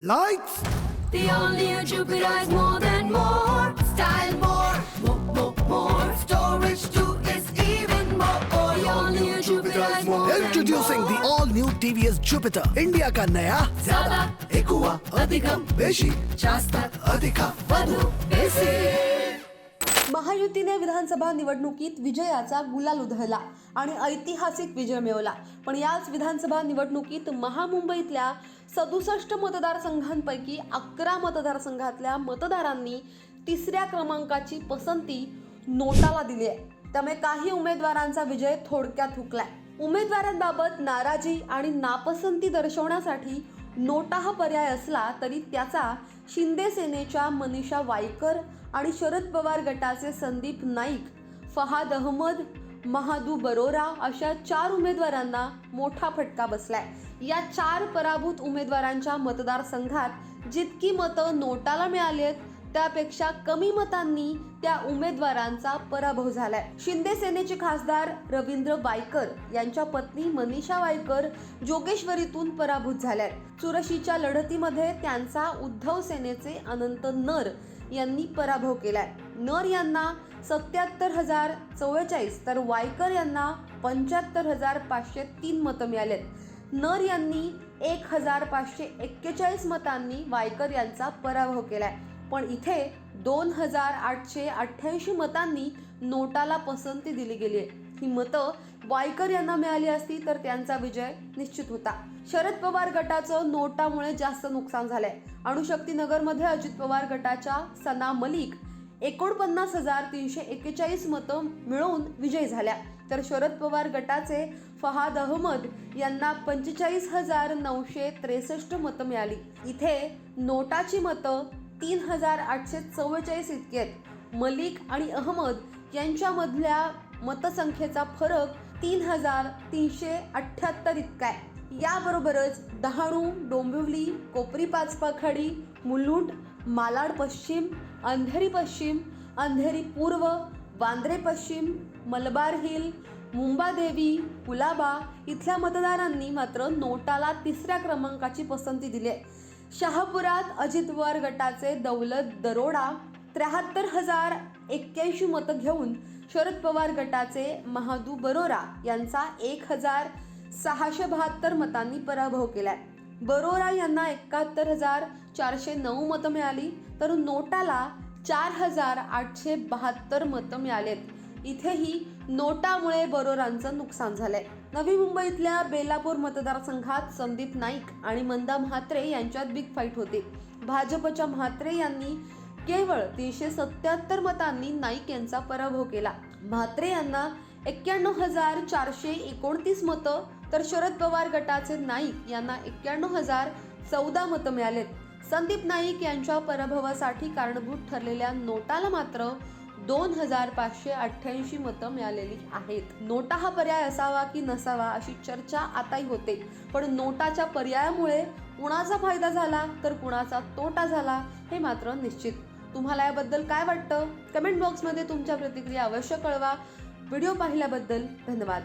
Lights! The only new Jupiter more than more. Style more, more, more, more. Storage too even more. Introducing the all new TVS Jupiter. India का नया ज्यादा ఎక్కువ अधिकम बेशी शास्त्र अधिका महायुतीने विधानसभा निवडणुकीत विजयाचा गुलाल उधळला आणि ऐतिहासिक विजय मिळवला. पण याच विधानसभा निवडणुकीत महामुंबईतल्या सदुसष्ट मतदारसंघांपैकी अकरा मतदारसंघातल्या मतदारांनी तिसऱ्या क्रमांकाची पसंती नोटाला दिली आहे. त्यामुळे काही उमेदवारांचा विजय थोडक्यात हुकलाय. उमेदवारांबाबत नाराजी आणि नापसंती दर्शवण्यासाठी नोटा हा पर्याय असला तरी त्याचा शिंदे सेनेच्या मनीषा वायकर आणि शरद पवार गटाचे संदीप नाईक फहाद अहमद महादू बरोरा अशा चार उमेदवारांना मोठा फटका बसलाय. या चार पराभूत उमेदवारांच्या मतदारसंघात जितकी मतं नोटाला मिळाली आहेत त्यापेक्षा कमी मतांनी त्या उमेदवारांचा पराभव झालाय. शिंदे सेनेचे खासदार रवींद्र वायकर यांच्या पत्नी मनीषा वायकर जोगेश्वरीतून पराभूत झाल्या चुरशीच्या लढतीमध्ये त्यांचा उद्धव सेनेचे अनंत नर यांनी पराभव केलाय. नर यांना सत्याहत्तर हजार चव्वेचाळीस तर वायकर यांना पंच्याहत्तर हजार पाचशे तीन मतं मिळालेत. नर यांनी एक हजार पाचशे एक्केचाळीस मतांनी वायकर यांचा पराभव केलाय. पण इथे दोन हजार आठशे अठ्ठ्याऐंशी मतांनी नोटाला पसंती दिली गेली आहे. ही मतं वायकर यांना मिळाली असती तर त्यांचा विजय निश्चित होता. शरद पवार गटाचं नोटामुळे जास्त नुकसान झालंय. अणुशक्तीनगरमध्ये अजित पवार गटाच्या सना मलिक एकोणपन्नास हजार तीनशे एक्केचाळीस मतं मिळवून विजयी झाल्या. तर शरद पवार गटाचे फहाद अहमद यांना पंचेचाळीस हजार नऊशे त्रेसष्ट मतं मिळाली. इथे नोटाची मतं तीन हजार आठशे चव्वेचाळीस इतके आहेत मलिक आणि अहमद यांच्यामधल्या मतसंख्येचा फरक तीन हजार तीनशे अठ्ठ्याहत्तर इतका आहे. याबरोबरच डहाणू डोंबिवली कोपरी पाचपाखाडी मुलुंड मालाड पश्चिम अंधेरी पश्चिम अंधेरी पूर्व वांद्रे पश्चिम मलबार हिल मुंबादेवी कुलाबा इथल्या मतदारांनी मात्र नोटाला तिसऱ्या क्रमांकाची पसंती दिली आहे. शहापुरात अजित पवार गटाचे दौलत दरोडा त्र्याहत्तर हजार एक्क्याऐंशी मतं घेऊन शरद पवार गटाचे महादू बरोरा यांचा एक हजार सहाशे बहात्तर मतांनी पराभव केलाय. बरोरा यांना एकाहत्तर हजार चारशे नऊ मतं मिळाली तर नोटाला चार हजार आठशे बहात्तर मतं मिळालेत. इथेही नोटामुळे बरोरांचं नुकसान झालंय. नवी मुंबईतल्या बेलापूर मतदारसंघात संदीप नाईक आणि मंदा म्हात्रे यांच्यात बिग फाईट होते. भाजपच्या म्हात्रे यांनी केवळ तीनशे सत्याहत्तर मतांनी नाईक यांचा पराभव केला. म्हात्रे यांना एक्क्याण्णव हजार चारशे एकोणतीस मतं तर शरद पवार गटाचे नाईक यांना एक्क्याण्णव हजार चौदा मतं मिळालेत. संदीप नाईक यांच्या पराभवासाठी कारणीभूत ठरलेल्या नोटाला मात्र दोन हजार पाचशे अठ्ठ्याऐंशी मतं मिळालेली आहेत. नोटा हा पर्याय असावा की नसावा अशी चर्चा आताही होते. पण नोटाच्या पर्यायामुळे कुणाचा फायदा झाला तर कुणाचा तोटा झाला हे मात्र निश्चित. तुम्हाला याबद्दल काय वाटतं? कमेंट बॉक्समध्ये तुमच्या प्रतिक्रिया अवश्य कळवा. व्हिडिओ पाहिल्याबद्दल धन्यवाद.